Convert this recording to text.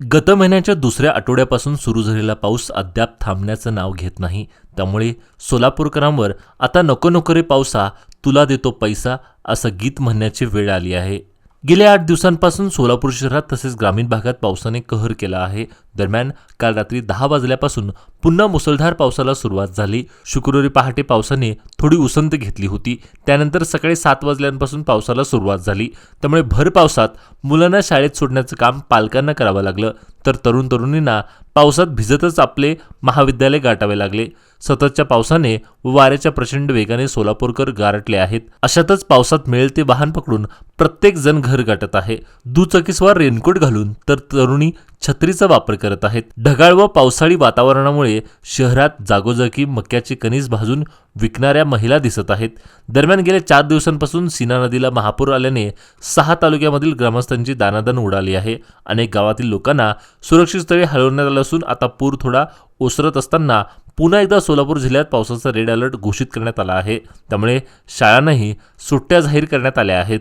गत महिन्याच्या दुसऱ्या आठवड्यापासून सुरू झालेला पाऊस अद्याप थांबण्याचं नाव घेत नाही. त्यामुळे सोलापूरकरांवर आता नको नको रे पावसा तुला देतो पैसा असं गीत म्हणण्याची वेळ आली आहे. गेल्या आठ दिवसांपासून सोलापूर शहरात तसेच ग्रामीण भागात पावसाने कहर केला आहे. दरम्यान काल रात्री दहा वाजल्यापासून पुन्हा मुसळधार पावसाला सुरुवात झाली. शुक्रवारी पहाटे पावसाने थोडी उसंत घेतली होती. त्यानंतर सकाळी सात वाजल्यापासून पावसाला सुरुवात झाली. त्यामुळे भर पावसात मुलांना शाळेत सोडण्याचं काम पालकांना करावं लागलं. तर तरुण तरुणींना पावसात भिजतच आपले महाविद्यालय गाठावे लागले. सततच्या पावसाने व वाऱ्याच्या प्रचंड वेगाने सोलापूरकर गारटले आहेत. अशातच पावसात मिळेल ते वाहन पकडून प्रत्येक जण घर गाठत आहे. दुचाकीस्वार रेनकोट घालून तर तरुणी छत्रीचा वापर करत आहेत. ढगाळ व पावसाळी वातावरणामुळे शहरात जागोजागी मक्याचे कणीस भाजून विकणाऱ्या महिला दिसत आहेत. दरम्यान गेल्या चार दिवसांपासून सीना नदीला महापूर आल्याने सहा तालुक्यामधील ग्रामस्थांची दानादान उडाली आहे. अनेक गावातील लोकांना सुरक्षित स्थळी हलवण्यात आलं असून आता पूर थोडा ओसरत असताना पुन्हा एकदा सोलापूर जिल्ह्यात पावसाचा रेड अलर्ट घोषित करण्यात आला आहे. त्यामुळे शाळांनाही सुट्ट्या जाहीर करण्यात आल्या आहेत.